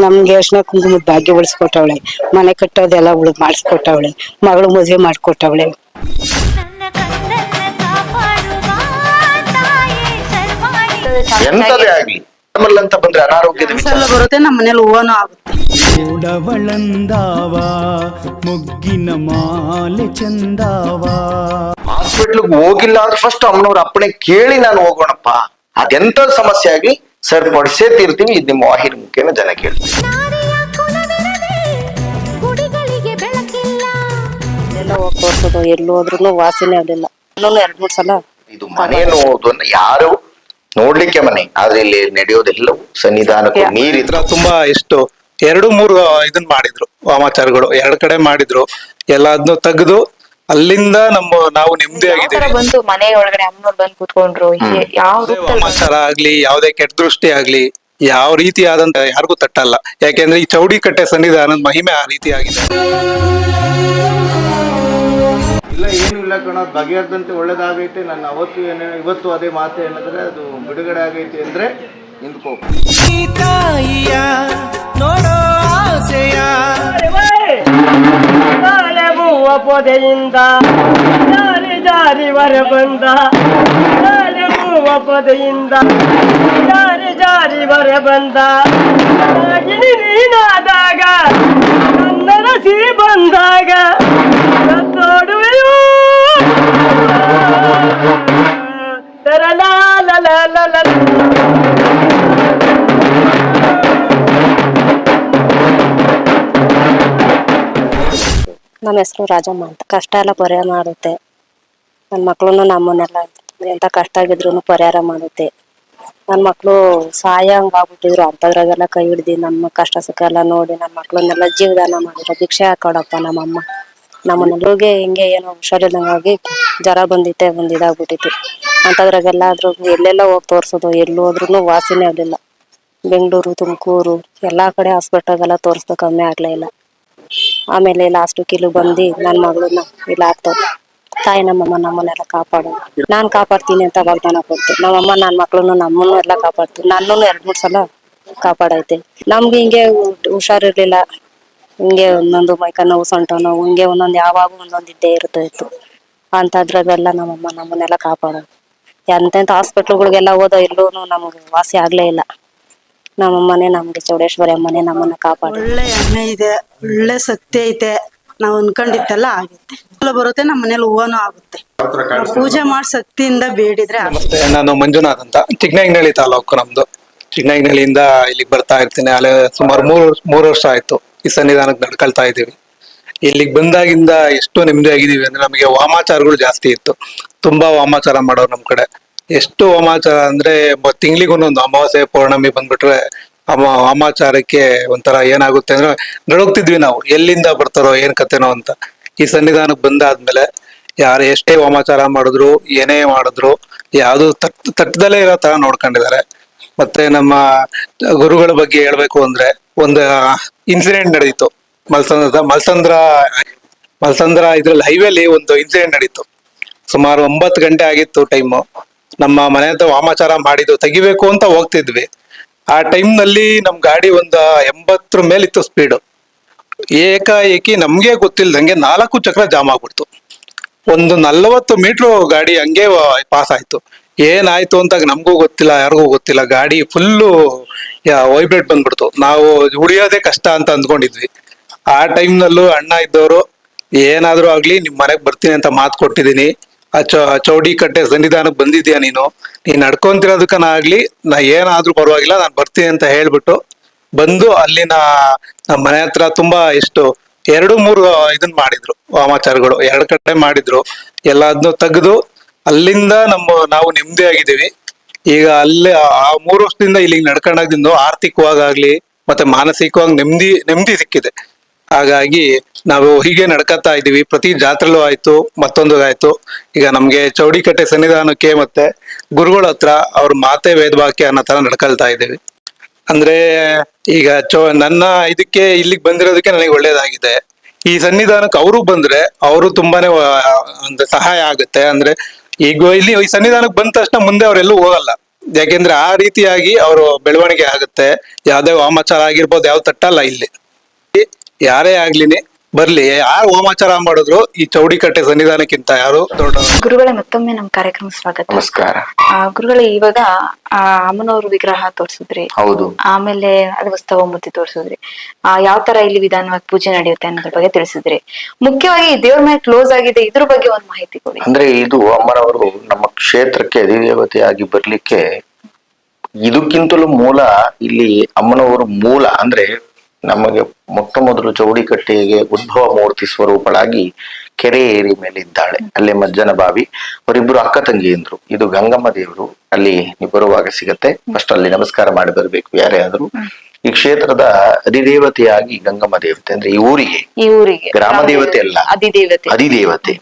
ನಮ್ಗೆ ಅರ್ಶಿನ ಕುಂಕುಮದ ಭಾಗ್ಯ ಉಳಿಸ್ಕೊಟ್ಟವಳೆ. ಮನೆ ಕಟ್ಟೋದೆಲ್ಲ ಉಳ್ ಮಾಡಿಸ್ಕೊಟ್ಟವಳೆ. ಮಗಳು ಮದುವೆ ಮಾಡ್ಕೊಟ್ಟವಳೆ. ಎಂತದೇ ಆಗ್ಲಿ. ನಾರ್ಮಲ್ ಅಂತ ಬಂದ್ರೆ ಅನಾರೋಗ್ಯದ ವಿಚಾರ. ಬರುತ್ತೆ ನಮ್ಮ ಮನೇಲಿ ಹೂವನು ಆಗುತ್ತೆ. ಉಡವಳಂದಾವ ಮುಗ್ಗಿನ ಮಾಲೆ ಚಂದಾವ. ಹಾಸ್ಪಿಟ್ಲ್ಗೆ ಹೋಗಿಲ್ಲ ಅಂದ್ರೆ ಫಸ್ಟ್ ಅಮ್ಮನವ್ರ ಅಪ್ಪಣೆ ಕೇಳಿ ನಾನು ಹೋಗೋಣಪ್ಪ. ಅದೆಂತ ಸಮಸ್ಯೆ ಆಗ್ಲಿ? ಸರಿಪಡಿಸೇ ತೀರ್ತೀವಿ ಇದು ನಿಮ್ಮ ವಾಹಿನಿ ಮುಖೇನ ಜನ ಕೇಳ್ತೀವಿ ತೋರ್ಸೋದು ಎಲ್ಲಿ ಹೋದ್ರು ವಾಸಿನೇ ಆಗಲಿಲ್ಲ ಎರಡ್ ಮೂರ್ ಸಲ. ಇದು ಮನೆ ಯಾರು ನೋಡ್ಲಿಕ್ಕೆ ಮನೆ ಆದ್ರೆ ಇಲ್ಲಿ ನಡೆಯೋದೆಲ್ಲವೂ ಸನ್ನಿಧಾನಕ್ಕೂ ಮೀರಿದ್ರ ಇದ್ರ ತುಂಬಾ ಎಷ್ಟು ಎರಡು ಮೂರು ಇದನ್ ಮಾಡಿದ್ರು ವಾಮಾಚಾರಗಳು ಎರಡ್ ಕಡೆ ಮಾಡಿದ್ರು. ಎಲ್ಲಾದ್ನು ತೆಗೆದು ಅಲ್ಲಿಂದ ನಮ್ಮ ನಾವು ನೆಮ್ಮದಿ ಆಗಿದ್ದೀವಿ. ನೆಮ್ಮದಿಯಾಗಿದ್ದೀವಿ ಬಂದು ಮನೆ ಒಳಗಡೆ ಅಮ್ಮನವ್ರು ಬಂದು ಕೂತ್ಕೊಂಡ್ರು? ಯಾವ ವಾಮಾಚಾರ ಆಗ್ಲಿ ಯಾವುದೇ ಕೆಟ್ಟ ದೃಷ್ಟಿ ಆಗ್ಲಿ ಯಾವ ರೀತಿ ಆದಂತ ಯಾರಿಗೂ ತಟ್ಟಲ್ಲ. ಯಾಕೆಂದ್ರೆ ಈ ಚೌಡಿ ಕಟ್ಟೆ ಸನ್ನಿಧಾನದ ಮಹಿಮೆ ಆ ರೀತಿ ಆಗಿದೆ ಇಲ್ಲ ಏನು ಇಲ್ಲ ಕಣ. ಬಗೆಹರ್ದಂತೆ ಒಳ್ಳೇದಾಗೈತೆ. ನನ್ನ ಅವತ್ತು ಏನೇ ಇವತ್ತು ಅದೇ ಮಾತು ಏನಂದ್ರೆ ಅದು ಬಿಡುಗಡೆ ಆಗೈತೆ ಅಂದ್ರೆ ನಿಂತ್ಕೋ. ತಾಯಿಯ ನೋಡೋ ಆಸೆಯ ಪೊದೆಯಿಂದ. ಜಾರಿ ಜಾರಿ ವರ ಬಂದ ಮೂವ ಪೊದೆಯಿಂದ. ಜಾರಿ ಜಾರಿ ವರ ಬಂದ ನೀನಾದಾಗ ನನ್ನ ಸಿ ಬಂದಾಗ. ನಮ್ಮ ಹೆಸರು ರಾಜಮ್ಮ ಅಂತ. ಕಷ್ಟ ಎಲ್ಲ ಪರಿಹಾರ ಮಾಡುತ್ತೆ. ನನ್ನ ಮಕ್ಕಳನ್ನು ನಮ್ಮನ್ನೆಲ್ಲ ಎಂತ ಕಷ್ಟ ಆಗಿದ್ರು ಪರಿಹಾರ ಮಾಡುತ್ತೆ. ನನ್ನ ಮಕ್ಕಳು ಸಹಾಯ ಹಂಗಾಗ್ಬಿಟ್ಟಿದ್ರು ಅಂಥದ್ರಾಗೆಲ್ಲ ಕೈ ಹಿಡ್ದು ನಮ್ಮ ಕಷ್ಟ ಸುಖ ಎಲ್ಲ ನೋಡಿ ನನ್ನ ಮಕ್ಕಳನ್ನೆಲ್ಲ ಜೀವದಾನ ಮಾಡಿದ್ರು ಭಿಕ್ಷೆ ಹಾಕೊಡಪ್ಪ ನಮ್ಮಮ್ಮ. ನಮ್ಮನೆಲ್ಲರಿಗೆ ಹಿಂಗೆ ಏನೋ ಹುಷಾರಿಲ್ದಂಗಾಗಿ ಜ್ವರ ಬಂದಿತ್ತೆ, ಒಂದು ಇದಾಗ್ಬಿಟ್ಟಿತ್ತು. ಅಂತದ್ರಾಗೆಲ್ಲ ಆದ್ರೂ ಎಲ್ಲೆಲ್ಲ ಹೋಗಿ ತೋರಿಸೋದು. ಎಲ್ಲಿ ಹೋದ್ರು ವಾಸಿನೇ ಆಗಲಿಲ್ಲ. ಬೆಂಗಳೂರು, ತುಮಕೂರು, ಎಲ್ಲಾ ಕಡೆ ಹಾಸ್ಪಿಟಲ್ಗೆಲ್ಲ ತೋರಿಸ್ದು ಕಮ್ಮಿ ಆಗ್ಲೇ ಇಲ್ಲ. ಆಮೇಲೆ ಲಾಸ್ಟ್ ಕಿಲು ಬಂದು ನನ್ನ ಮಗಳನ್ನ ಇಲ್ಲ ಆಗ್ತದೆ ತಾಯಿ ನಮ್ಮಮ್ಮ ನಮ್ಮನ್ನೆಲ್ಲ ಕಾಪಾಡು ನಾನ್ ಕಾಪಾಡ್ತೀನಿ ಅಂತ ವಾಗ್ದಾನ ಕೊಡ್ತು. ನಮ್ಮಮ್ಮ ನನ್ನ ಮಕ್ಳನ್ನು ನಮ್ಮನ್ನು ಎಲ್ಲ ಕಾಪಾಡ್ತು. ನನ್ನನ್ನು ಎರಡ್ ಮೂರ್ ಸಲ ಕಾಪಾಡೈತೆ. ನಮ್ಗೆ ಹಿಂಗೆ ಹುಷಾರಿರ್ಲಿಲ್ಲ. ಹಿಂಗೆ ಒಂದೊಂದು ಮೈಕ ನೋವು, ಸೊಂಟ ನೋವು, ಹಿಂಗೆ ಒಂದೊಂದು ಯಾವಾಗ ಒಂದೊಂದು ಇದ್ದೇ ಇರ್ತಾ ಇತ್ತು ಅಂತದ್ರಾಗೆಲ್ಲ ನಮ್ಮಮ್ಮ ನಮ್ಮನ್ನೆಲ್ಲ ಕಾಪಾಡೋದು ಎಂತೆಂತ ಹಾಸ್ಪಿಟ್ಲ್ಗಳಿಗೆಲ್ಲ ಹೋದೋ ಎಲ್ಲೂ ನಮ್ಗೆ ವಾಸಿ ಆಗ್ಲೇ ಇಲ್ಲ. ನಮ್ಮಮ್ಮನೇ ನಮ್ಗೆ ಚೌಡೇಶ್ವರಿ ಅಮ್ಮನೆ ನಮ್ಮನ್ನ ಕಾಪಾಡು ಒಳ್ಳೆ ಎಣ್ಣೆ ಇದೆ ಒಳ್ಳೆ ಸತ್ಯ ಐತೆ. ನಾವು ಅನ್ಕೊಂಡಿದ್ದೆಲ್ಲ ಆಗುತ್ತೆ. ಬರುತ್ತೆ ನಮ್ಮ ಮನೇಲಿ ಹೂವನು ಆಗುತ್ತೆ. ನಾವು ಪೂಜೆ ಮಾಡಿ ಶಕ್ತಿಯಿಂದ ಬೇಡಿದ್ರೆ ಆಗುತ್ತೆ. ನಾನು ಮಂಜುನಾಥ್ ಅಂತ. ಚಿಕ್ಕನಾಗಿನಹಳ್ಳಿ ತಾಲೂಕು ನಮ್ದು. ಚಿಕ್ಕನಾಗಿನಹಳ್ಳಿಯಿಂದ ಇಲ್ಲಿಗೆ ಬರ್ತಾ ಇರ್ತೀನಿ. ಅಲ್ಲಿ ಸುಮಾರು ಮೂರು ಮೂರು ವರ್ಷ ಆಯ್ತು. ಈ ಸನ್ನಿಧಾನಕ್ಕೆ ನಡ್ಕೊಳ್ತಾ ಇದ್ದೀವಿ. ಇಲ್ಲಿಗೆ ಬಂದಾಗಿಂದ ಎಷ್ಟು ನೆಮ್ಮದಿ ಆಗಿದೀವಿ ಅಂದ್ರೆ ನಮಗೆ ವಾಮಾಚಾರಗಳು ಜಾಸ್ತಿ ಇತ್ತು. ತುಂಬಾ ವಾಮಾಚಾರ ಮಾಡೋರು ನಮ್ ಕಡೆ. ಎಷ್ಟು ವಾಮಾಚಾರ ಅಂದ್ರೆ ತಿಂಗಳಿಗೆ ಒಂದೊಂದು ಅಮಾವಾಸ್ಯೆ, ಪೌರ್ಣಮಿ ಬಂದ್ಬಿಟ್ರೆ ಅಮ ವಾಮಾಚಾರಕ್ಕೆ ಒಂಥರ ಏನಾಗುತ್ತೆ ಅಂದ್ರೆ, ನಡುಗ್ತಿದ್ವಿ ನಾವು. ಎಲ್ಲಿಂದ ಬರ್ತಾರೋ, ಏನ್ ಕತೆನೋ ಅಂತ. ಈ ಸನ್ನಿಧಾನಕ್ಕೆ ಬಂದಾದ್ಮೇಲೆ ಯಾರು ಎಷ್ಟೇ ವಾಮಾಚಾರ ಮಾಡಿದ್ರು, ಏನೇ ಮಾಡಿದ್ರು, ಯಾವುದು ತಟ್ ತಟ್ಟದಲ್ಲೇ ಇರೋ ತರ ನೋಡ್ಕೊಂಡಿದ್ದಾರೆ. ಮತ್ತೆ ನಮ್ಮ ಗುರುಗಳ ಬಗ್ಗೆ ಹೇಳ್ಬೇಕು ಅಂದ್ರೆ, ಒಂದು ಇನ್ಸಿಡೆಂಟ್ ನಡೀತು. ಮಲ್ಸಂದ್ರ ಮಲ್ಸಂದ್ರ ಮಲ್ಸಂದ್ರ ಇದ್ರಲ್ಲಿ ಹೈವೇಲಿ ಒಂದು ಇನ್ಸಿಡೆಂಟ್ ನಡೀತು. ಸುಮಾರು ಒಂಬತ್ತು ಗಂಟೆ ಆಗಿತ್ತು ಟೈಮು ನಮ್ಮ ಮನೆ ಹತ್ರ ವಾಮಾಚಾರ ಮಾಡಿದ್ದು ತೆಗಿಬೇಕು ಅಂತ ಹೋಗ್ತಿದ್ವಿ. ಆ ಟೈಮ್ನಲ್ಲಿ ನಮ್ ಗಾಡಿ ಒಂದು ಎಂಬತ್ತರ ಮೇಲಿತ್ತು ಸ್ಪೀಡ್ ಏಕಾಏಕಿ ನಮ್ಗೆ ಗೊತ್ತಿಲ್ದಂಗೆ ನಾಲ್ಕು ಚಕ್ರ ಜಾಮ್ ಆಗ್ಬಿಡ್ತು. ಒಂದು ನಲ್ವತ್ತು ಮೀಟ್ರು ಗಾಡಿ ಹಂಗೆ ಪಾಸ್ ಆಯ್ತು. ಏನಾಯ್ತು ಅಂತ ನಮಗೂ ಗೊತ್ತಿಲ್ಲ, ಯಾರಿಗೂ ಗೊತ್ತಿಲ್ಲ. ಗಾಡಿ ಫುಲ್ಲು ವೈಬ್ರೇಟ್ ಬಂದ್ಬಿಡ್ತು. ನಾವು ಉಳಿಯೋದೇ ಕಷ್ಟ ಅಂತ ಅಂದ್ಕೊಂಡಿದ್ವಿ. ಆ ಟೈಮ್ನಲ್ಲೂ ಅಣ್ಣ ಇದ್ದವರು, ಏನಾದರೂ ಆಗಲಿ ನಿಮ್ಮ ಮನೆಗೆ ಬರ್ತೀನಿ ಅಂತ ಮಾತು ಕೊಟ್ಟಿದ್ದೀನಿ. ಆ ಚೌಡಿ ಕಟ್ಟೆ ಸನ್ನಿಧಾನಕ್ಕೆ ಬಂದಿದ್ಯಾ ನೀನು? ನೀನ್ ನಡ್ಕೊಂತಿರೋದಕ್ಕನಾಗ್ಲಿ ನಾ ಏನಾದ್ರೂ ಪರವಾಗಿಲ್ಲ, ನಾನು ಬರ್ತೀನಿ ಅಂತ ಹೇಳ್ಬಿಟ್ಟು ಬಂದು ಅಲ್ಲಿನ ನಮ್ಮ ಮನೆ ಹತ್ರ ತುಂಬಾ ಇಷ್ಟು ಎರಡು, ಮೂರು ಇದನ್ ಮಾಡಿದ್ರು, ವಾಮಾಚಾರಗಳು. ಎರಡ್ ಕಡೆ ಮಾಡಿದ್ರು. ಎಲ್ಲಾದ್ನು ತೆಗೆದು ಅಲ್ಲಿಂದ ನಮ್ಮ, ನಾವು ನೆಮ್ಮದಿಯಾಗಿದ್ದೀವಿ ಈಗ ಅಲ್ಲಿ ಆ ಮೂರು ವರ್ಷದಿಂದ ಇಲ್ಲಿಗೆ ನಡ್ಕೊಂಡಾಗಿಂದು ಆರ್ಥಿಕವಾಗಾಗ್ಲಿ ಮತ್ತೆ ಮಾನಸಿಕವಾಗಿ ನೆಮ್ಮದಿ ನೆಮ್ಮದಿ ಸಿಕ್ಕಿದೆ. ಹಾಗಾಗಿ ನಾವು ಹೀಗೆ ನಡ್ಕತಾ ಇದೀವಿ ಪ್ರತಿ ಜಾತ್ರೆಲೂ ಆಯ್ತು ಮತ್ತೊಂದು ಆಯ್ತು ಈಗ ನಮ್ಗೆ ಚೌಡಿಕಟ್ಟೆ ಸನ್ನಿಧಾನಕ್ಕೆ ಮತ್ತೆ ಗುರುಗಳ ಹತ್ರ ಅವ್ರ ಮಾತೆ ವೇದವಾಕ್ಯ ಅನ್ನೋ ತರ ನಡ್ಕೊಳ್ತಾ ಇದ್ದೀವಿ. ಅಂದ್ರೆ ಈಗ ಚೌ, ನನ್ನ ಇದಕ್ಕೆ ಇಲ್ಲಿಗೆ ಬಂದಿರೋದಕ್ಕೆ ನನಗೆ ಒಳ್ಳೇದಾಗಿದೆ. ಈ ಸನ್ನಿಧಾನಕ್ಕೆ ಅವರು ಬಂದ್ರೆ ಅವರು ತುಂಬಾನೇ ಒಂದು ಸಹಾಯ ಆಗುತ್ತೆ. ಅಂದ್ರೆ ಈಗ ಇಲ್ಲಿ ಈ ಸನ್ನಿಧಾನಕ್ಕೆ ಬಂದ ತಕ್ಷಣ ಮುಂದೆ ಅವರೆಲ್ಲೂ ಹೋಗಲ್ಲ. ಯಾಕೆಂದ್ರೆ ಆ ರೀತಿಯಾಗಿ ಅವರು ಬೆಳವಣಿಗೆ ಆಗುತ್ತೆ. ಯಾವ್ದೇ ವಾಮಾಚಾರ ಆಗಿರ್ಬೋದು ಯಾವ ತಟ್ಟಲ್ಲ ಇಲ್ಲಿ. ಯಾರೇ ಆಗ್ಲಿನೇ ಬರ್ಲಿ. ಯಾರು ಹೋಮಾಚಾರ ಮಾಡಿದ್ರು ಈ ಚೌಡಿಕಟ್ಟೆ ಸನ್ನಿಧಾನಕ್ಕಿಂತ ಯಾರು ದೊಡ್ಡ ಗುರುಗಳೇ ಮತ್ತೊಮ್ಮೆ ನಮ್ಮ ಕಾರ್ಯಕ್ರಮ ಸ್ವಾಗತ. ನಮಸ್ಕಾರ. ಆ, ಗುರುಗಳೇ ಇವಾಗ ಆ ಅಮ್ಮನವ್ರ ವಿಗ್ರಹ ತೋರ್ಸಿದ್ರಿ. ಹೌದು. ಆಮೇಲೆ ಅದು ಉತ್ಸವ ಮೂರ್ತಿ ತೋರ್ಸಿದ್ರಿ. ಆ ಯಾವ ತರ ಇಲ್ಲಿ ವಿಧಾನವಾಗಿ ಪೂಜೆ ನಡೆಯುತ್ತೆ ಅನ್ನೋದ್ರ ಬಗ್ಗೆ ತಿಳಿಸಿದ್ರಿ. ಮುಖ್ಯವಾಗಿ ಈ ದೇವ್ರ ಮೇಲೆ ಕ್ಲೋಸ್ ಆಗಿದೆ ಇದ್ರ ಬಗ್ಗೆ ಒಂದ್ ಮಾಹಿತಿ ಕೊಡಿ. ಅಂದ್ರೆ ಇದು ಅಮ್ಮನವರು ನಮ್ಮ ಕ್ಷೇತ್ರಕ್ಕೆ ಅಧಿದೇವತೆಯಾಗಿ ಬರ್ಲಿಕ್ಕೆ ಇದಕ್ಕಿಂತಲೂ ಮೂಲ ಇಲ್ಲಿ ಅಮ್ಮನವರು ಮೂಲ ಅಂದ್ರೆ ನಮಗೆ ಮೊಟ್ಟ ಮೊದಲು ಚೌಡಿಕಟ್ಟೆಗೆ ಉದ್ಭವ ಮೂರ್ತಿ ಸ್ವರೂಪಳಾಗಿ ಕೆರೆ ಏರಿ ಮೇಲಿದ್ದಾಳೆ. ಇದ್ದಾಳೆ ಅಲ್ಲೇ ಮಜ್ಜನ ಬಾವಿ ಅವರಿಬ್ರು ಅಕ್ಕ ತಂಗಿಯಂದ್ರು. ಇದು ಗಂಗಮ್ಮ ದೇವರು. ಅಲ್ಲಿ ನೀವು ಬರುವಾಗ ಸಿಗತ್ತೆ. ಫಸ್ಟ್ ಅಲ್ಲಿ ನಮಸ್ಕಾರ ಮಾಡಿ ಬರಬೇಕು. ಯಾರೇ ಆದ್ರೂ ಈ ಕ್ಷೇತ್ರದ ಅಧಿದೇವತೆಯಾಗಿ ಗಂಗಮ್ಮ ದೇವತೆ ಅಂದ್ರೆ ಈ ಊರಿಗೆ. ಈ ಊರಿಗೆ. ಗ್ರಾಮ ದೇವತೆ ಅಲ್ಲ. ಅಧಿದೇವತೆ. ಅಧಿದೇವತೆ.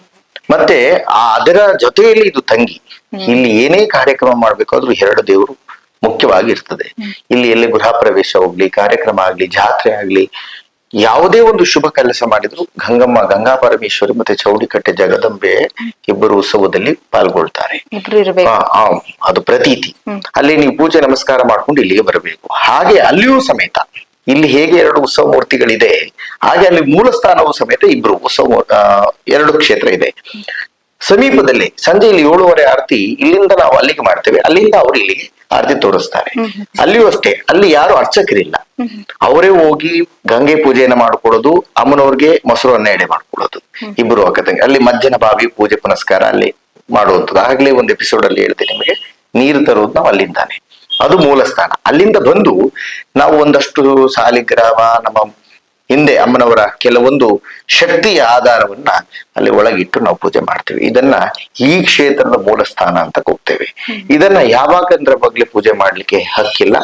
ಮತ್ತೆ ಆ ಅದರ ಜೊತೆಯಲ್ಲಿ ಇದು ತಂಗಿ. ಇಲ್ಲಿ ಏನೇ ಕಾರ್ಯಕ್ರಮ ಮಾಡ್ಬೇಕಾದ್ರೂ ಎರಡು ದೇವರು ಮುಖ್ಯವಾಗಿ ಇರ್ತದೆ. ಇಲ್ಲಿ ಎಲ್ಲಿ ಗೃಹ ಪ್ರವೇಶ ಹೋಗ್ಲಿ ಕಾರ್ಯಕ್ರಮ ಆಗ್ಲಿ ಜಾತ್ರೆ ಆಗ್ಲಿ ಯಾವುದೇ ಒಂದು ಶುಭ ಕೆಲಸ ಮಾಡಿದ್ರು ಗಂಗಮ್ಮ ಗಂಗಾ ಪರಮೇಶ್ವರಿ ಮತ್ತೆ ಚೌಡಿಕಟ್ಟೆ ಜಗದಂಬೆ ಇಬ್ಬರು ಉತ್ಸವದಲ್ಲಿ ಪಾಲ್ಗೊಳ್ತಾರೆ. ಅದು ಪ್ರತೀತಿ. ಅಲ್ಲಿ ನೀವು ಪೂಜೆ ನಮಸ್ಕಾರ ಮಾಡ್ಕೊಂಡು ಇಲ್ಲಿಗೆ ಬರಬೇಕು. ಹಾಗೆ ಅಲ್ಲಿಯೂ ಸಮೇತ ಇಲ್ಲಿ ಹೇಗೆ ಎರಡು ಉತ್ಸವ ಮೂರ್ತಿಗಳಿದೆ ಹಾಗೆ ಅಲ್ಲಿ ಮೂಲ ಸ್ಥಾನವೂ ಸಮೇತ ಇಬ್ರು ಉತ್ಸವ ಎರಡು ಕ್ಷೇತ್ರ ಇದೆ. ಸಮೀಪದಲ್ಲಿ ಸಂಜೆ ಇಲ್ಲಿ ಏಳುವರೆ ಆರತಿ ಇಲ್ಲಿಂದ ನಾವು ಅಲ್ಲಿಗೆ ಮಾಡ್ತೇವೆ. ಅಲ್ಲಿಂದ ಅವ್ರು ಇಲ್ಲಿಗೆ ಆರತಿ ತೋರಿಸ್ತಾರೆ. ಅಲ್ಲಿಯೂ ಅಷ್ಟೇ ಅಲ್ಲಿ ಯಾರು ಅರ್ಚಕರಿಲ್ಲ. ಅವರೇ ಹೋಗಿ ಗಂಗೆ ಪೂಜೆಯನ್ನ ಮಾಡ್ಕೊಳ್ಳೋದು ಅಮ್ಮನವ್ರಿಗೆ ಮೊಸರು ಅನ್ನ ಎಡೆ ಮಾಡ್ಕೊಡೋದು ಇಬ್ಬರು ಹಾಕದಂಗೆ ಅಲ್ಲಿ ಮಧ್ಯಾಹ್ನ ಬಾವಿ ಪೂಜೆ ಪುನಸ್ಕಾರ ಅಲ್ಲಿ ಮಾಡುವಂಥದ್ದು. ಆಗ್ಲೇ ಒಂದು ಎಪಿಸೋಡ್ ಅಲ್ಲಿ ಹೇಳ್ತೀನಿ ನಿಮಗೆ ನೀರು ತರೋದು ನಾವು ಅಲ್ಲಿಂದಾನೆ. ಅದು ಮೂಲ ಸ್ಥಾನ. ಅಲ್ಲಿಂದ ಬಂದು ನಾವು ಒಂದಷ್ಟು ಸಾಲಿಗ್ರಾಮ ನಮ್ಮ ಹಿಂದೆ ಅಮ್ಮನವರ ಕೆಲವೊಂದು ಶಕ್ತಿಯ ಆಧಾರವನ್ನ ಅಲ್ಲಿ ಒಳಗಿಟ್ಟು ನಾವು ಪೂಜೆ ಮಾಡ್ತೀವಿ. ಇದನ್ನ ಈ ಕ್ಷೇತ್ರದ ಮೂಲ ಸ್ಥಾನ ಅಂತ ಕೂಗ್ತೇವೆ. ಇದನ್ನ ಯಾವಾಗಂದ್ರ ಬಗ್ಗೆ ಪೂಜೆ ಮಾಡ್ಲಿಕ್ಕೆ ಹಕ್ಕಿಲ್ಲ.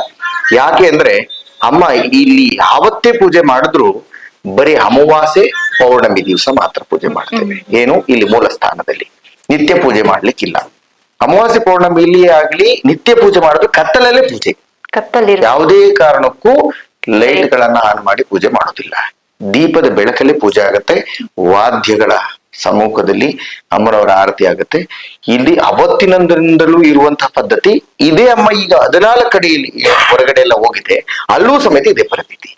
ಯಾಕೆ ಅಂದ್ರೆ ಅಮ್ಮ ಇಲ್ಲಿ ಯಾವತ್ತೇ ಪೂಜೆ ಮಾಡಿದ್ರು ಬರೀ ಅಮಾವಾಸೆ ಪೌರ್ಣಮಿ ದಿವಸ ಮಾತ್ರ ಪೂಜೆ ಮಾಡ್ತೇವೆ. ಏನು? ಇಲ್ಲಿ ಮೂಲ ಸ್ಥಾನದಲ್ಲಿ ನಿತ್ಯ ಪೂಜೆ ಮಾಡ್ಲಿಕ್ಕಿಲ್ಲ. ಅಮಾವಾಸ್ಯೆ ಪೌರ್ಣಮಿಲಿ ಆಗ್ಲಿ ನಿತ್ಯ ಪೂಜೆ ಮಾಡಿದ್ರು ಕತ್ತಲಲ್ಲೇ ಪೂಜೆ. ಯಾವುದೇ ಕಾರಣಕ್ಕೂ ಲೈಟ್ ಗಳನ್ನ ಆನ್ ಮಾಡಿ ಪೂಜೆ ಮಾಡೋದಿಲ್ಲ. ದೀಪದ ಬೆಳಕಲ್ಲಿ ಪೂಜೆ ಆಗತ್ತೆ ವಾದ್ಯಗಳ ಸಮ್ಮುಖದಲ್ಲಿ ಅಮ್ಮನವರ ಆರತಿ ಆಗತ್ತೆ. ಇಲ್ಲಿ ಅವತ್ತಿನಂದರಿಂದಲೂ ಇರುವಂತಹ ಪದ್ಧತಿ ಇದೇ ಅಮ್ಮ ಈಗ ಹದಿನಾಲ್ಕು ಕಡೆಯಲ್ಲಿ ಹೊರಗಡೆ ಎಲ್ಲ ಹೋಗಿದೆ ಅಲ್ಲೂ ಸಮೇತ ಇದೇ ಪರಿಸ್ಥಿತಿ.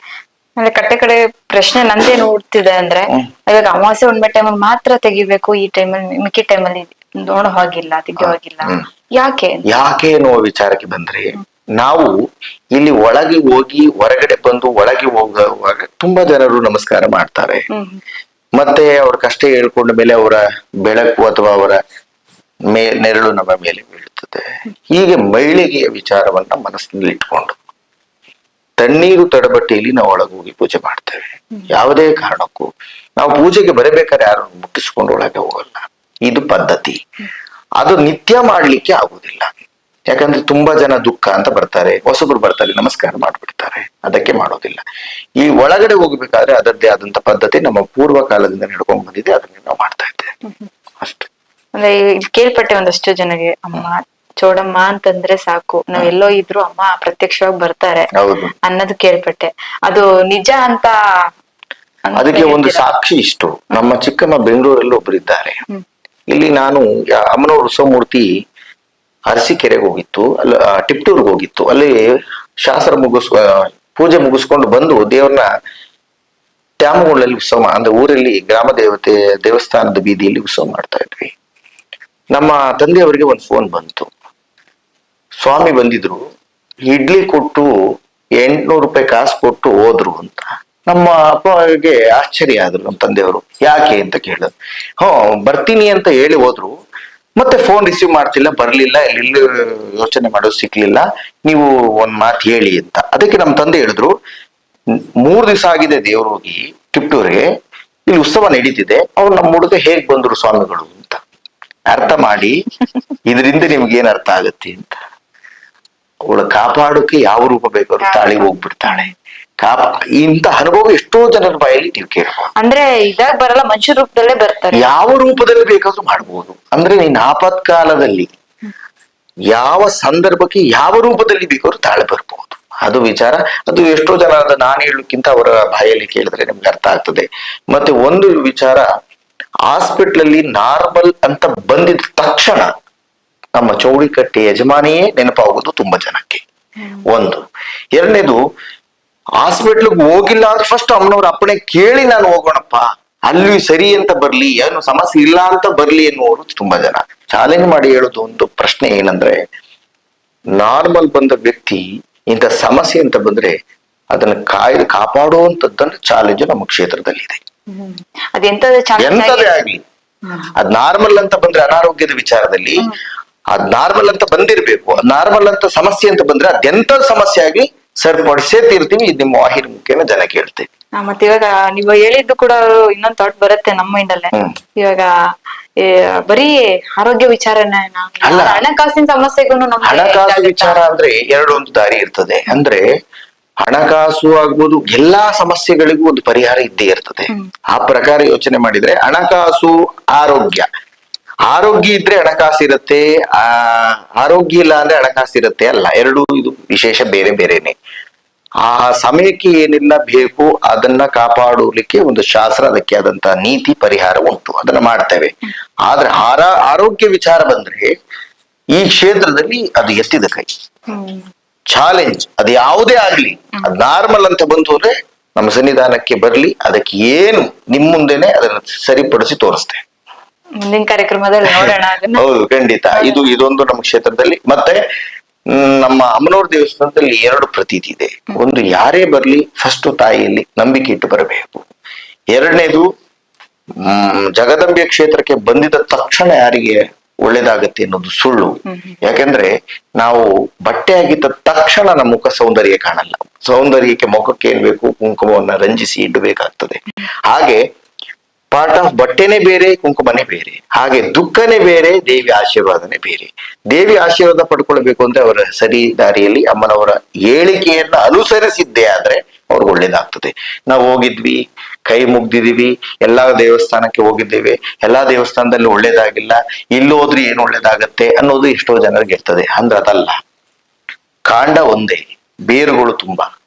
ಅಂದ್ರೆ ಕಟ್ಟೆ ಕಡೆ ಪ್ರಶ್ನೆ ನಂದೇ ನೋಡ್ತಿದೆ ಅಂದ್ರೆ ಇವಾಗ ಅಮಾವಾಸ್ಯ ಹುಣ್ಮೆ ಟೈಮಲ್ಲಿ ಮಾತ್ರ ತೆಗಿಬೇಕು ಈ ಟೈಮಲ್ಲಿ ಮಿಕ್ಕಿ ಟೈಮಲ್ಲಿ ನೋಡೋ ಹಾಗಿಲ್ಲ ತೆಗಿಯೋ ಹಾಗಿಲ್ಲ. ಯಾಕೆ ಯಾಕೆ ಅನ್ನುವ ವಿಚಾರಕ್ಕೆ ಬಂದ್ರೆ ನಾವು ಇಲ್ಲಿ ಒಳಗೆ ಹೋಗಿ ಹೊರಗಡೆ ಬಂದು ಒಳಗೆ ಹೋಗುವಾಗ ತುಂಬಾ ಜನರು ನಮಸ್ಕಾರ ಮಾಡ್ತಾರೆ. ಮತ್ತೆ ಅವ್ರ ಕಷ್ಟ ಹೇಳ್ಕೊಂಡ ಮೇಲೆ ಅವರ ಬೆಳಕು ಅಥವಾ ಅವರ ಮೇ ನೆರಳು ನಮ್ಮ ಮೇಲೆ ಬೀಳುತ್ತದೆ. ಹೀಗೆ ಮಹಿಳೆಗೆಯ ವಿಚಾರವನ್ನ ಮನಸ್ಸಿನಲ್ಲಿ ಇಟ್ಕೊಂಡು ತಣ್ಣೀರು ತಡಬಟ್ಟೆಯಲ್ಲಿ ನಾವು ಒಳಗೆ ಹೋಗಿ ಪೂಜೆ ಮಾಡ್ತೇವೆ. ಯಾವುದೇ ಕಾರಣಕ್ಕೂ ನಾವು ಪೂಜೆಗೆ ಬರಬೇಕಾದ್ರೆ ಯಾರು ಮುಟ್ಟಿಸ್ಕೊಂಡು ಒಳಗೆ ಹೋಗಲ್ಲ. ಇದು ಪದ್ಧತಿ. ಅದು ನಿತ್ಯ ಮಾಡ್ಲಿಕ್ಕೆ ಆಗುದಿಲ್ಲ ಯಾಕಂದ್ರೆ ತುಂಬಾ ಜನ ದುಃಖ ಅಂತ ಬರ್ತಾರೆ. ಹೊಸಬ್ರು ಬರ್ತಾರೆ ನಮಸ್ಕಾರ ಮಾಡ್ಬಿಡ್ತಾರೆ. ಅದಕ್ಕೆ ಮಾಡೋದಿಲ್ಲ. ಈ ಒಳಗಡೆ ಹೋಗ್ಬೇಕಾದ್ರೆ ಅದರದ್ದೇ ಆದಂತ ಪದ್ಧತಿ ನಮ್ಮ ಪೂರ್ವ ಕಾಲದಿಂದ ನಡ್ಕೊಂಡ್ ಬಂದಿದೆ. ಅದನ್ನ ನಾವು ಮಾಡ್ತಾ ಇದ್ದೇವೆ. ಅಷ್ಟು. ಅಂದ್ರೆ ಕೇಳ್ಪಟ್ಟೆ ಒಂದಷ್ಟು ಜನಗೆ ಅಮ್ಮ ಚೋಡಮ್ಮ ಅಂತಂದ್ರೆ ಸಾಕು. ನಾವ್ ಎಲ್ಲೋ ಇದ್ರು ಅಮ್ಮ ಪ್ರತ್ಯಕ್ಷವಾಗಿ ಬರ್ತಾರೆ ಅನ್ನೋದು ಕೇಳ್ಪಟ್ಟೆ. ಅದು ನಿಜ ಅಂತ ಅದಕ್ಕೆ ಒಂದು ಸಾಕ್ಷಿ ಇಷ್ಟು. ನಮ್ಮ ಚಿಕ್ಕಮ್ಮ ಬೆಂಗಳೂರಲ್ಲಿ ಒಬ್ರಿದ್ದಾರೆ. ಇಲ್ಲಿ ನಾನು ಅಮ್ಮನವರು ಸೋಮೂರ್ತಿ ಅರಸೀಕೆರೆಗೆ ಹೋಗಿತ್ತು, ಅಲ್ಲಿ ಟಿಪ್ಟೂರ್ಗೆ ಹೋಗಿತ್ತು. ಅಲ್ಲಿ ಶಾಸ್ತ್ರ ಮುಗಿಸ್ ಪೂಜೆ ಮುಗಿಸ್ಕೊಂಡು ಬಂದು ದೇವ್ರನ್ನ ತ್ಯಾಮಗುಂಡಲ್ಲಿ ಉತ್ಸವ ಅಂದ್ರೆ ಊರಲ್ಲಿ ಗ್ರಾಮ ದೇವತೆ, ದೇವಸ್ಥಾನದ ಬೀದಿಯಲ್ಲಿ ಉತ್ಸವ ಮಾಡ್ತಾ ಇದ್ವಿ. ನಮ್ಮ ತಂದೆಯವರಿಗೆ ಒಂದು ಫೋನ್ ಬಂತು. ಸ್ವಾಮಿ ಬಂದಿದ್ರು, ಇಡ್ಲಿ ಕೊಟ್ಟು ಎಂಟ್ನೂರು ರೂಪಾಯಿ ಕಾಸು ಕೊಟ್ಟು ಹೋದ್ರು ಅಂತ. ನಮ್ಮ ಅಪ್ಪಗೆ ಆಶ್ಚರ್ಯ ಆದ್ರು ನಮ್ಮ ತಂದೆಯವರು. ಯಾಕೆ ಅಂತ ಕೇಳಿದ್ರು. ಹ್ಞೂ, ಬರ್ತೀನಿ ಅಂತ ಹೇಳಿ ಹೋದ್ರು. ಮತ್ತೆ ಫೋನ್ ರಿಸೀವ್ ಮಾಡ್ತಿಲ್ಲ, ಬರ್ಲಿಲ್ಲ ಇಲ್ಲಿ ಯೋಚನೆ ಮಾಡೋದು ಸಿಕ್ಲಿಲ್ಲ. ನೀವು ಒಂದ್ ಮಾತು ಹೇಳಿ ಅಂತ. ಅದಕ್ಕೆ ನಮ್ಮ ತಂದೆ ಹೇಳಿದ್ರು, "ಮ್- ಮೂರ್ ದಿವಸ ಆಗಿದೆ ದೇವ್ರು ಹೋಗಿ ಟಿಪ್ಟೂರಿಗೆ ಇಲ್ಲಿ ಉತ್ಸವ ನಡೀತಿದೆ, ಅವ್ರು ನಮ್ಮ ಹುಡುಗ ಹೇಗ್ ಬಂದ್ರು ಸ್ವಾಮಿಗಳು ಅಂತ. ಅರ್ಥ ಮಾಡಿ, ಇದರಿಂದ ನಿಮ್ಗೆ ಏನ್ ಅರ್ಥ ಆಗತ್ತೆ ಅಂತ. ಅವಳು ಕಾಪಾಡೋಕೆ ಯಾವ ರೂಪ ಬೇಕಾದ್ರೂ ತಾಳಿಗೆ ಹೋಗ್ಬಿಡ್ತಾಳೆ. ಇಂಥ ಅನುಭವ ಎಷ್ಟೋ ಜನರ ಬಾಯಲ್ಲಿ ನೀವು ಕೇಳಬಹುದು ಅಂದ್ರೆ ಇದಾಗ ಬರಲ್ಲ ಮನುಷ್ಯ ರೂಪದಲ್ಲೇ ಬರ್ತಾರೆ. ಯಾವ ರೂಪದಲ್ಲಿ ಬೇಕಾದ್ರೂ ಮಾಡಬಹುದು ಅಂದ್ರೆ ನೀನ್ ಆಪತ್ಕಾಲದಲ್ಲಿ ಯಾವ ಸಂದರ್ಭಕ್ಕೆ ಯಾವ ರೂಪದಲ್ಲಿ ಬೇಕಾದ್ರೂ ತಾಳೆ ಬರಬಹುದು ಅದು ವಿಚಾರ. ಅದು ಎಷ್ಟೋ ಜನ ನಾನು ಹೇಳೋಕ್ಕಿಂತ ಅವರ ಬಾಯಲ್ಲಿ ಕೇಳಿದ್ರೆ ನಿಮ್ಗೆ ಅರ್ಥ ಆಗ್ತದೆ. ಮತ್ತೆ ಒಂದು ವಿಚಾರ ಹಾಸ್ಪಿಟ್ಲ್ ಅಲ್ಲಿ ನಾರ್ಮಲ್ ಅಂತ ಬಂದಿದ ತಕ್ಷಣ ನಮ್ಮ ಚೌಡಿಕಟ್ಟೆ ಯಜಮಾನಿಯೇ ನೆನಪಾಗೋದು ತುಂಬಾ ಜನಕ್ಕೆ. ಒಂದು. ಎರಡನೇದು ಹಾಸ್ಪಿಟ್ಲಿಗೆ ಹೋಗಿಲ್ಲ ಅಂದ್ರೆ ಫಸ್ಟ್ ಅಮ್ಮನವ್ರ ಅಪ್ಪಣೆ ಕೇಳಿ ನಾನು ಹೋಗೋಣಪ್ಪ. ಅಲ್ಲಿ ಸರಿ ಅಂತ ಬರ್ಲಿ ಏನು ಸಮಸ್ಯೆ ಇಲ್ಲ ಅಂತ ಬರ್ಲಿ ಎನ್ನುವರು ತುಂಬಾ ಜನ. ಚಾಲೆಂಜ್ ಮಾಡಿ ಹೇಳೋದು ಒಂದು ಪ್ರಶ್ನೆ ಏನಂದ್ರೆ ನಾರ್ಮಲ್ ಬಂದ ವ್ಯಕ್ತಿ ಇಂಥ ಸಮಸ್ಯೆ ಅಂತ ಬಂದ್ರೆ ಅದನ್ನ ಕಾಯ್ ಕಾಪಾಡುವಂತದ್ದನ್ನ ಚಾಲೆಂಜ್ ನಮ್ಮ ಕ್ಷೇತ್ರದಲ್ಲಿ ಇದೆ ಎಂತದೇ ಆಗ್ಲಿ. ಅದ್ ನಾರ್ಮಲ್ ಅಂತ ಬಂದ್ರೆ ಅನಾರೋಗ್ಯದ ವಿಚಾರದಲ್ಲಿ ಅದ್ ನಾರ್ಮಲ್ ಅಂತ ಬಂದಿರ್ಬೇಕು. ನಾರ್ಮಲ್ ಅಂತ ಸಮಸ್ಯೆ ಅಂತ ಬಂದ್ರೆ ಅದೆಂತ ಸಮಸ್ಯೆ ಆಗ್ಲಿ ಸರಿಪಡಿಸೇ ತೀರ್ತೀವಿ ಇದು ನಿಮ್ಮ ವಾಹಿನಿ ಮುಖ್ಯನ ಜನ ಕೇಳ್ತೇವೆ. ಮತ್ತೆ ಇವಾಗ ನೀವು ಹೇಳಿದ್ದು ಕೂಡ ಇನ್ನೊಂದ್ ಥಾಟ್ ಬರುತ್ತೆ ನಮ್ಮ ಮೈಂಡ್ ಅಲ್ಲೇ. ಇವಾಗ ಬರೀ ಆರೋಗ್ಯ ವಿಚಾರನ ಅಲ್ಲ. ಹಣಕಾಸಿನ ಸಮಸ್ಯೆಗೂ ಹಣಕಾಸು ವಿಚಾರ ಅಂದ್ರೆ ಎರಡೊಂದು ದಾರಿ ಇರ್ತದೆ. ಅಂದ್ರೆ ಹಣಕಾಸು ಆಗ್ಬೋದು ಎಲ್ಲಾ ಸಮಸ್ಯೆಗಳಿಗೂ ಒಂದು ಪರಿಹಾರ ಇದ್ದೇ ಇರ್ತದೆ. ಆ ಪ್ರಕಾರ ಯೋಚನೆ ಮಾಡಿದ್ರೆ ಹಣಕಾಸು ಆರೋಗ್ಯ. ಆರೋಗ್ಯ ಇದ್ರೆ ಹಣಕಾಸು ಇರುತ್ತೆ ಆ ಆರೋಗ್ಯ ಇಲ್ಲ ಅಂದ್ರೆ ಹಣಕಾಸು ಇರುತ್ತೆ ಅಲ್ಲ. ಎರಡು ಇದು ವಿಶೇಷ ಬೇರೆ ಬೇರೆನೆ. ಆ ಸಮಯಕ್ಕೆ ಏನೆಲ್ಲ ಬೇಕು ಅದನ್ನ ಕಾಪಾಡಲಿಕ್ಕೆ ಒಂದು ಶಾಸ್ತ್ರ ಅದಕ್ಕೆ ಆದಂತಹ ನೀತಿ ಪರಿಹಾರ ಉಂಟು. ಅದನ್ನ ಮಾಡ್ತೇವೆ. ಆದ್ರೆ ಆರ ಆರೋಗ್ಯ ವಿಚಾರ ಬಂದ್ರೆ ಈ ಕ್ಷೇತ್ರದಲ್ಲಿ ಅದು ಎತ್ತಿದ ಕೈ. ಚಾಲೆಂಜ್ ಅದು ಯಾವುದೇ ಆಗ್ಲಿ. ಅದ್ ನಾರ್ಮಲ್ ಅಂತ ಬಂತು ಅಂದ್ರೆ ನಮ್ಮ ಸನ್ನಿಧಾನಕ್ಕೆ ಬರ್ಲಿ ಅದಕ್ಕೆ ಏನು ನಿಮ್ ಮುಂದೆನೆ ಅದನ್ನ ಸರಿಪಡಿಸಿ ತೋರಿಸ್ತೇವೆ. ಮುಂದಿನ ಕಾರ್ಯಕ್ರಮದಲ್ಲಿ ನೋಡೋಣ ಹೌದು ಖಂಡಿತ. ಇದು ಇದೊಂದು ನಮ್ಮ ಕ್ಷೇತ್ರದಲ್ಲಿ. ಮತ್ತೆ ನಮ್ಮ ಅಮ್ಮನವ್ರ ದೇವಸ್ಥಾನದಲ್ಲಿ ಎರಡು ಪ್ರತೀತಿ ಇದೆ. ಒಂದು ಯಾರೇ ಬರ್ಲಿ ಫಸ್ಟ್ ತಾಯಿಯಲ್ಲಿ ನಂಬಿಕೆ ಇಟ್ಟು ಬರಬೇಕು. ಎರಡನೇದು ಜಗದಂಬೆ ಕ್ಷೇತ್ರಕ್ಕೆ ಬಂದಿದ ತಕ್ಷಣ ಯಾರಿಗೆ ಒಳ್ಳೇದಾಗತ್ತೆ ಅನ್ನೋದು ಸುಳ್ಳು. ಯಾಕೆಂದ್ರೆ ನಾವು ಬಟ್ಟೆ ಆಗಿದ್ದ ತಕ್ಷಣ ನಮ್ಮ ಮುಖ ಸೌಂದರ್ಯ ಕಾಣಲ್ಲ. ಸೌಂದರ್ಯಕ್ಕೆ ಮುಖಕ್ಕೆ ಏನ್ ಬೇಕು? ಕುಂಕುಮವನ್ನ ರಂಜಿಸಿ ಇಡಬೇಕಾಗ್ತದೆ. ಹಾಗೆ ಪಾರ್ಟ್ ಆಫ್ ಬಟ್ಟೆನೇ ಬೇರೆ ಕುಂಕುಮನೇ ಬೇರೆ. ಹಾಗೆ ದುಃಖನೇ ಬೇರೆ ದೇವಿ ಆಶೀರ್ವಾದನೇ ಬೇರೆ. ದೇವಿ ಆಶೀರ್ವಾದ ಪಡ್ಕೊಳ್ಬೇಕು ಅಂದ್ರೆ ಅವರ ಸರಿ ದಾರಿಯಲ್ಲಿ ಅಮ್ಮನವರ ಹೇಳಿಕೆಯನ್ನ ಅನುಸರಿಸಿದ್ದೇ ಆದ್ರೆ ಅವ್ರಿಗೆ ಒಳ್ಳೇದಾಗ್ತದೆ. ನಾವು ಹೋಗಿದ್ವಿ ಕೈ ಮುಗ್ದಿದೀವಿ ಎಲ್ಲಾ ದೇವಸ್ಥಾನಕ್ಕೆ ಹೋಗಿದ್ದೇವೆ. ಎಲ್ಲಾ ದೇವಸ್ಥಾನದಲ್ಲಿ ಒಳ್ಳೇದಾಗಿಲ್ಲ ಇಲ್ಲಿ ಹೋದ್ರೆ ಏನು ಒಳ್ಳೇದಾಗತ್ತೆ ಅನ್ನೋದು ಎಷ್ಟೋ ಜನರಿಗೆ ಇರ್ತದೆ. ಅಂದ್ರೆ ಅದಲ್ಲ. ಕಾಂಡ ಒಂದೇ ಬೇರುಗಳು ತುಂಬಾ.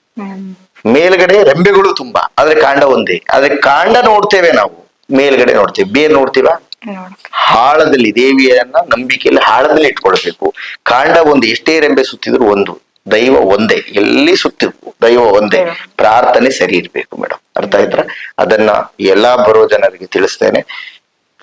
ಮೇಲ್ಗಡೆ ರೆಂಬೆಗಳು ತುಂಬಾ. ಆದ್ರೆ ಕಾಂಡ ಒಂದೇ. ಆದ್ರೆ ಕಾಂಡ ನೋಡ್ತೇವೆ ನಾವು. ಮೇಲ್ಗಡೆ ನೋಡ್ತೀವಿ. ಬೇರ್ ನೋಡ್ತೀವ? ನೋಡು. ಹಾಳದಲ್ಲಿ ದೇವಿಯನ್ನ ನಂಬಿಕೆಯಲ್ಲಿ ಹಾಳದಲ್ಲಿ ಇಟ್ಕೊಳ್ಬೇಕು. ಕಾಂಡ ಒಂದು ಎಷ್ಟೇ ರೆಂಬೆ ಸುತ್ತಿದ್ರು ಒಂದು. ದೈವ ಒಂದೇ. ಎಲ್ಲಿ ಸುತ್ತಿದ್ರು ದೈವ ಒಂದೇ. ಪ್ರಾರ್ಥನೆ ಸರಿ ಇರ್ಬೇಕು ಮೇಡಮ್ ಅರ್ಥ ಆಯ್ತಾ? ಅದನ್ನ ಎಲ್ಲಾ ಬರೋ ಜನರಿಗೆ ತಿಳಿಸ್ತೇನೆ.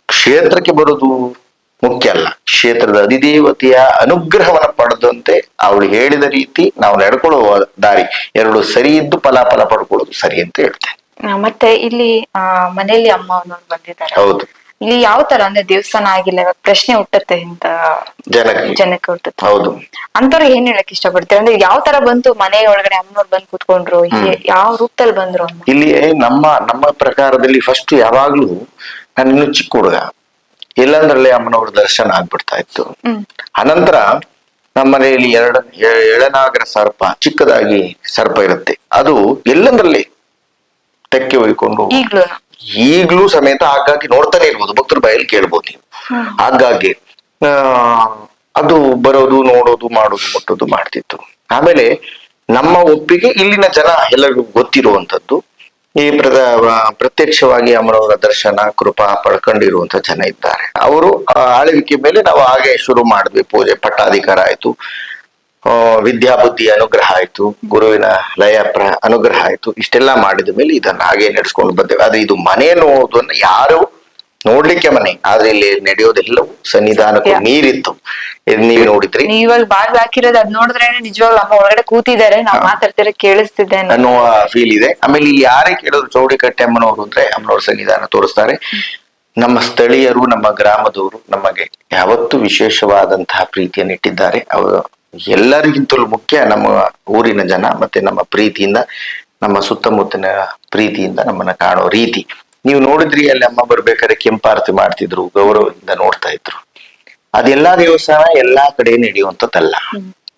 ಕ್ಷೇತ್ರಕ್ಕೆ ಬರೋದು ಮುಖ್ಯ ಅಲ್ಲ. ಕ್ಷೇತ್ರದ ಅಧಿದೇವತೆಯ ಅನುಗ್ರಹವನ್ನ ಪಡೆದಂತೆ ಅವಳು ಹೇಳಿದ ರೀತಿ ನಾವು ನಡ್ಕೊಳ್ಳುವ ದಾರಿ. ಎರಡು ಸರಿ ಇದ್ದು ಫಲಾಫಲ ಪಡ್ಕೊಳ್ಳೋದು ಸರಿ ಅಂತ ಹೇಳ್ತೇನೆ. ಮತ್ತೆ ಇಲ್ಲಿ ಆ ಮನೆಯಲ್ಲಿ ಅಮ್ಮ ಅವ್ನವ್ರು ಬಂದಿದ್ದಾರೆ. ಹೌದು. ಇಲ್ಲಿ ಯಾವ ತರ ಅಂದ್ರೆ ದೇವಸ್ಥಾನ ಆಗಿಲ್ಲ ಇವಾಗ ಪ್ರಶ್ನೆ ಹುಟ್ಟತ್ತೆ ಇಂತ ಜನಕ್ಕೆ. ಜನಕ್ಕೆ ಹುಟ್ಟುತ್ತೆ. ಹೌದು. ಅಂತವ್ರು ಏನ್ ಹೇಳಕ್ ಇಷ್ಟಪಡ್ತೀರ? ಅಂದ್ರೆ ಯಾವ ತರ ಬಂತು ಮನೆ ಒಳಗಡೆ ಅಮ್ಮನವ್ರು ಬಂದು ಕೂತ್ಕೊಂಡ್ರು? ಯಾವ ರೂಪದಲ್ಲಿ ಬಂದ್ರು ಇಲ್ಲಿ ನಮ್ಮ ನಮ್ಮ ಪ್ರಕಾರದಲ್ಲಿ ಫಸ್ಟ್ ಯಾವಾಗ್ಲೂ ನಾನು ಇನ್ನು ಚಿಕ್ಕ ಹುಡುಗ. ಎಲ್ಲಂದ್ರಲ್ಲೇ ಅಮ್ಮನವ್ರ ದರ್ಶನ ಆಗ್ಬಿಡ್ತಾ ಇತ್ತು. ಅನಂತರ ನಮ್ಮ ಮನೆಯಲ್ಲಿ ಎರಡ ಎಳನಾಗರ ಸರ್ಪ ಚಿಕ್ಕದಾಗಿ ಸರ್ಪ ಇರುತ್ತೆ. ಅದು ಎಲ್ಲಂದ್ರಲ್ಲಿ ತೆಕ್ಕೆ ಒಯ್ಕೊಂಡು ಈಗ್ಲೂ. ಈಗ್ಲೂ ಸಮೇತ ಆಗಾಗ್ಗೆ ನೋಡ್ತಾನೆ ಇರ್ಬೋದು ಭಕ್ತರ ಬಾಯಲ್ಲಿ ಕೇಳ್ಬೋದು ನೀವು. ಆಗಾಗ್ಗೆ ಆ, ಅದು ಬರೋದು ನೋಡೋದು ಮಾಡೋದು ಮುಟ್ಟೋದು ಮಾಡ್ತಿತ್ತು. ಆಮೇಲೆ ನಮ್ಮ ಒಪ್ಪಿಗೆ ಇಲ್ಲಿನ ಜನ ಎಲ್ಲರಿಗೂ ಗೊತ್ತಿರುವಂತದ್ದು ಈ ಪ್ರದ ಪ್ರತ್ಯಕ್ಷವಾಗಿ ಅಮರವರ ದರ್ಶನ ಕೃಪಾ ಪಡ್ಕೊಂಡಿರುವಂತ ಜನ ಇದ್ದಾರೆ. ಅವರು ಆಳ್ವಿಕೆ ಮೇಲೆ ನಾವು ಹಾಗೆ ಶುರು ಮಾಡಿದ್ವಿ ಪೂಜೆ ಪಟ್ಟಾಧಿಕಾರ ಆಯ್ತು. ವಿದ್ಯಾ ಬುದ್ಧಿ ಅನುಗ್ರಹ ಆಯ್ತು ಗುರುವಿನ ಲಯ ಪ್ರ ಅನುಗ್ರಹ ಆಯ್ತು ಇಷ್ಟೆಲ್ಲ ಮಾಡಿದ ಮೇಲೆ ಇದನ್ನ ಹಾಗೆ ನಡೆಸ್ಕೊಂಡು ಬಂದೇವೆ. ಆದ್ರೆ ಇದು ಮನೆ ಅನ್ನೋದನ್ನ ಯಾರು ನೋಡ್ಲಿಕ್ಕೆ ಮನೆ ಆದ್ರೆ ಇಲ್ಲಿ ನಡೆಯೋದೆಲ್ಲವೂ ಸನ್ನಿಧಾನಕ್ಕೆ ನೀರಿತ್ತು ಮೀರಿತ್ತು. ನೀವು ನೋಡಿದ್ರಿ. ಇವಾಗ ಬಾಗ್ಲು ಹಾಕಿರೋದು ಅದ್ ನೋಡಿದ್ರೆ ನಿಜವಾಗ್ಲೂ ಅಮ್ಮ ಒಳಗಡೆ ಕೂತಿದ್ದಾರೆ ನಾವು ಮಾತಾಡ್ತಿರೋ ಕೇಳಿಸ್ತಿದ್ದೆ ಅನ್ನೋ- ಫೀಲ್ ಇದೆ. ಆಮೇಲೆ ಇಲ್ಲಿ ಯಾರೇ ಕೇಳಿದ್ರು ಚೌಡಿಕಟ್ಟೆ ಅಮ್ಮನವರು ಅಂದ್ರೆ ಅಮ್ಮನವ್ರ ಸನ್ನಿಧಾನ ತೋರಿಸ್ತಾರೆ. ನಮ್ಮ ಸ್ಥಳೀಯರು ನಮ್ಮ ಗ್ರಾಮದವರು ನಮಗೆ ಯಾವತ್ತು ವಿಶೇಷವಾದಂತಹ ಪ್ರೀತಿಯನ್ನು ಇಟ್ಟಿದ್ದಾರೆ ಅವರು ಎಲ್ಲರಿಗಿಂತಲೂ ಮುಖ್ಯ ನಮ್ಮ ಊರಿನ ಜನ ಮತ್ತೆ ನಮ್ಮ ಪ್ರೀತಿಯಿಂದ ನಮ್ಮ ಸುತ್ತಮುತ್ತಲಿನ ಪ್ರೀತಿಯಿಂದ ನಮ್ಮನ್ನ ಕಾಣೋ ರೀತಿ. ನೀವು ನೋಡಿದ್ರಿ ಅಲ್ಲಿ ಅಮ್ಮ ಬರ್ಬೇಕಾದ್ರೆ ಕೆಂಪಾರತಿ ಮಾಡ್ತಿದ್ರು ಗೌರವದಿಂದ ನೋಡ್ತಾ ಇದ್ರು. ಅದೆಲ್ಲಾ ದೇವಸ್ಥಾನ ಎಲ್ಲಾ ಕಡೆ ನಡೆಯುವಂತದ್ದಲ್ಲ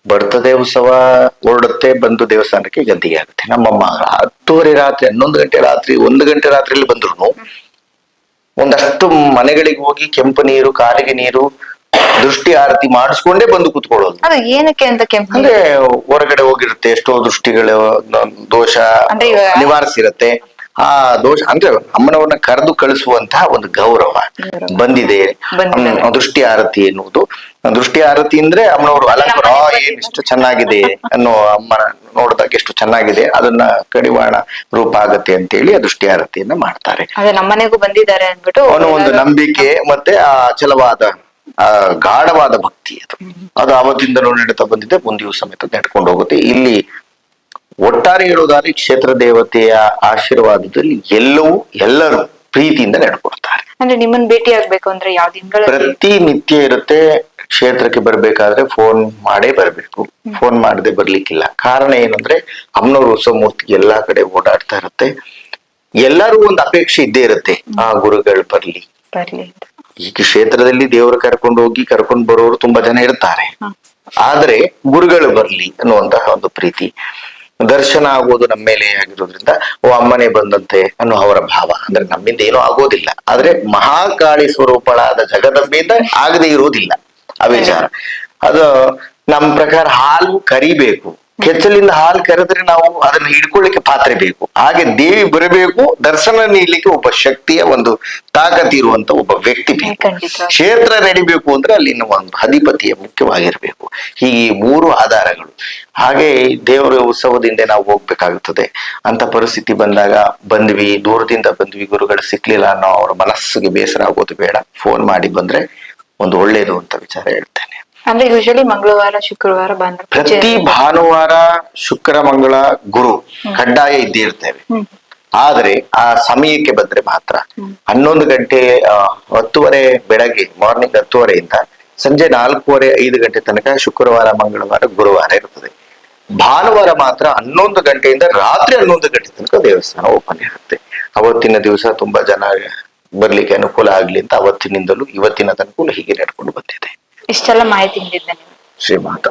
ಬರ್ತದೆ ಉತ್ಸವ ಹೊರಡುತ್ತೆ ಬಂದು ದೇವಸ್ಥಾನಕ್ಕೆ ಗದ್ದಿಗೆ ಆಗುತ್ತೆ. ನಮ್ಮಮ್ಮ ಹತ್ತುವರೆ ರಾತ್ರಿ ಹನ್ನೊಂದು ಗಂಟೆ ರಾತ್ರಿ ಒಂದು ಗಂಟೆ ರಾತ್ರಿಯಲ್ಲಿ ಬಂದ್ರು ಒಂದಷ್ಟು ಮನೆಗಳಿಗೆ ಹೋಗಿ ಕೆಂಪು ನೀರು ಕಾಲಿಗೆ ನೀರು ದೃಷ್ಟಿ ಆರತಿ ಮಾಡಿಸ್ಕೊಂಡೇ ಬಂದು ಕುತ್ಕೊಳ್ಳೋದು. ಅದು ಏನಕ್ಕೆ ಅಂತ ಕೆಂಪು ಅಂದ್ರೆ ಹೊರಗಡೆ ಹೋಗಿರುತ್ತೆ ಎಷ್ಟೋ ದೃಷ್ಟಿಗಳು ದೋಷ ನಿವಾರಿಸಿರುತ್ತೆ ಇವಾಗ- ನಿವಾರಿಸಿರತ್ತೆ. ಆ ದೋಷ ಅಂದ್ರೆ ಅಮ್ಮನವರನ್ನ ಕರೆದು ಕಳಿಸುವಂತಹ ಒಂದು ಗೌರವ ಬಂದಿದೆ. ಹ್ಮ್, ದೃಷ್ಟಿ ಆರತಿ ಎನ್ನುವುದು. ದೃಷ್ಟಿ ಆರತಿ ಅಂದ್ರೆ ಅಮ್ಮನವರು ಅಲಂಕಾರ ಆ, ಏನ್ ಇಷ್ಟು ಚೆನ್ನಾಗಿದೆ ಅನ್ನೋ ಅಮ್ಮನ ನೋಡಿದಾಗ ಎಷ್ಟು ಚೆನ್ನಾಗಿದೆ ಅದನ್ನ ಕಡಿವಾಣ ರೂಪ ಆಗತ್ತೆ ಅಂತೇಳಿ ಆ ದೃಷ್ಟಿ ಆರತಿಯನ್ನ ಮಾಡ್ತಾರೆ. ಅದೇ ನಮ್ಮನೆಗೂ ಬಂದಿದ್ದಾರೆ ಅಂದ್ಬಿಟ್ಟು ಅವನ ಒಂದು ನಂಬಿಕೆ ಮತ್ತೆ ಆ ಅಚಲವಾದ ಆ ಗಾಢವಾದ ಭಕ್ತಿ ಅದು. ಅದು ಅವತ್ತಿಂದಲೂ ನಡೀತಾ ಬಂದಿದೆ ಮುಂದಿಯೂ ಸಮೇತ ನಡ್ಕೊಂಡು ಹೋಗುತ್ತೆ. ಇಲ್ಲಿ ಒಟ್ಟಾರೆ ಹೇಳೋದಾದ್ರೆ ಕ್ಷೇತ್ರ ದೇವತೆಯ ಆಶೀರ್ವಾದದಲ್ಲಿ ಎಲ್ಲವೂ ಎಲ್ಲರೂ ಪ್ರೀತಿಯಿಂದ ನಡ್ಕೊಡ್ತಾರೆ ಅಂದ್ರೆ ನಿಮ್ಮನ್ನ ಭೇಟಿ ಆಗ್ಬೇಕು ಅಂದ್ರೆ ಯಾವ ದಿನಗಳಲ್ಲಿ? ಪ್ರತಿ ನಿತ್ಯ ಇರುತ್ತೆ ಕ್ಷೇತ್ರಕ್ಕೆ ಬರ್ಬೇಕಾದ್ರೆ ಫೋನ್ ಮಾಡೇ ಬರ್ಬೇಕು. ಫೋನ್ ಮಾಡದೆ ಬರ್ಲಿಕ್ಕಿಲ್ಲ. ಕಾರಣ ಏನಂದ್ರೆ ಅಮ್ಮನವ್ರ ಹೊಸ ಮೂರ್ತಿ ಎಲ್ಲಾ ಕಡೆ ಓಡಾಡ್ತಾ ಇರುತ್ತೆ. ಎಲ್ಲರೂ ಒಂದು ಅಪೇಕ್ಷೆ ಇದ್ದೇ ಇರುತ್ತೆ. ಆ ಗುರುಗಳು ಬರ್ಲಿ. ಬರ್ಲಿ. ಈ ಕ್ಷೇತ್ರದಲ್ಲಿ ದೇವರು ಕರ್ಕೊಂಡು ಹೋಗಿ ಕರ್ಕೊಂಡು ಬರೋರು ತುಂಬಾ ಜನ ಇರ್ತಾರೆ. ಆದ್ರೆ ಗುರುಗಳು ಬರ್ಲಿ ಅನ್ನುವಂತಹ ಒಂದು ಪ್ರೀತಿ. ದರ್ಶನ ಆಗೋದು ನಮ್ಮ ಮೇಲೆ ಆಗಿರೋದ್ರಿಂದ ಓ ಅಮ್ಮನೇ ಬಂದಂತೆ ಅನ್ನೋ ಅವರ ಭಾವ. ಅಂದ್ರೆ ನಮ್ಮಿಂದ ಏನೂ ಆಗೋದಿಲ್ಲ. ಆದ್ರೆ ಮಹಾಕಾಳಿ ಸ್ವರೂಪಳಾದ ಜಗದಂಬೆಯಿಂದ ಆಗದೆ ಇರೋದಿಲ್ಲ ಆ ವಿಚಾರ. ಅದು ನಮ್ಮ ಪ್ರಕಾರ ಹಾಲು ಕರಿಬೇಕು. ಕೆಚ್ಚಲಿಂದ ಹಾಲು ಕರೆದ್ರೆ ನಾವು ಅದನ್ನ ಹಿಡ್ಕೊಳ್ಳಿಕ್ಕೆ ಪಾತ್ರೆ ಬೇಕು. ಹಾಗೆ ದೇವಿ ಬರಬೇಕು ದರ್ಶನ ನೀಡ್ಲಿಕ್ಕೆ ಒಬ್ಬ ಶಕ್ತಿಯ ಒಂದು ತಾಕತ್ ಇರುವಂತ ಒಬ್ಬ ವ್ಯಕ್ತಿ ಬೇಕು. ಕ್ಷೇತ್ರ ನಡಿಬೇಕು ಅಂದ್ರೆ ಅಲ್ಲಿನ ಒಂದು ಅಧಿಪತಿಯ ಮುಖ್ಯವಾಗಿರ್ಬೇಕು. ಹೀಗೆ ಈ ಮೂರು ಆಧಾರಗಳು. ಹಾಗೆ ದೇವರ ಉತ್ಸವದಿಂದ ನಾವು ಹೋಗ್ಬೇಕಾಗುತ್ತದೆ. ಅಂತ ಪರಿಸ್ಥಿತಿ ಬಂದಾಗ ಬಂದ್ವಿ ದೂರದಿಂದ ಬಂದ್ವಿ ಗುರುಗಳು ಸಿಕ್ಲಿಲ್ಲ ಅನ್ನೋ ಅವ್ರ ಮನಸ್ಸಿಗೆ ಬೇಸರ ಆಗೋದು ಬೇಡ. ಫೋನ್ ಮಾಡಿ ಬಂದ್ರೆ ಒಂದು ಒಳ್ಳೇದು ಅಂತ ವಿಚಾರ ಹೇಳ್ತೇನೆ. ಅಂದ್ರೆ ಯೂಶಲಿ ಮಂಗಳವಾರ ಶುಕ್ರವಾರ ಬಂದ್ರೆ ಪ್ರತಿ ಭಾನುವಾರ ಶುಕ್ರ ಮಂಗಳ ಗುರು ಕಡ್ಡಾಯ ಇದ್ದೇ ಇರ್ತೇವೆ. ಆದ್ರೆ ಆ ಸಮಯಕ್ಕೆ ಬಂದ್ರೆ ಮಾತ್ರ ಹನ್ನೊಂದು ಗಂಟೆ ಹತ್ತುವರೆ ಬೆಳಗ್ಗೆ ಮಾರ್ನಿಂಗ್ ಹತ್ತುವರೆಯಿಂದ ಸಂಜೆ ನಾಲ್ಕೂವರೆ ಐದು ಗಂಟೆ ತನಕ ಶುಕ್ರವಾರ ಮಂಗಳವಾರ ಗುರುವಾರ ಇರ್ತದೆ. ಭಾನುವಾರ ಮಾತ್ರ ಹನ್ನೊಂದು ಗಂಟೆಯಿಂದ ರಾತ್ರಿ ಹನ್ನೊಂದು ಗಂಟೆ ತನಕ ದೇವಸ್ಥಾನ ಓಪನ್ ಇರುತ್ತೆ. ಅವತ್ತಿನ ದಿವಸ ತುಂಬಾ ಜನ ಬರ್ಲಿಕ್ಕೆ ಅನುಕೂಲ ಆಗ್ಲಿ ಅಂತ ಅವತ್ತಿನಿಂದಲೂ ಇವತ್ತಿನ ತನಕ ಹೀಗೆ ನಡ್ಕೊಂಡು ಬಂದಿದೆ. ಇಷ್ಟೆಲ್ಲ ಮಾಹಿತಿ ನೀಡಿದ್ದೆ ನೀವು ಶ್ರೀಮಾತ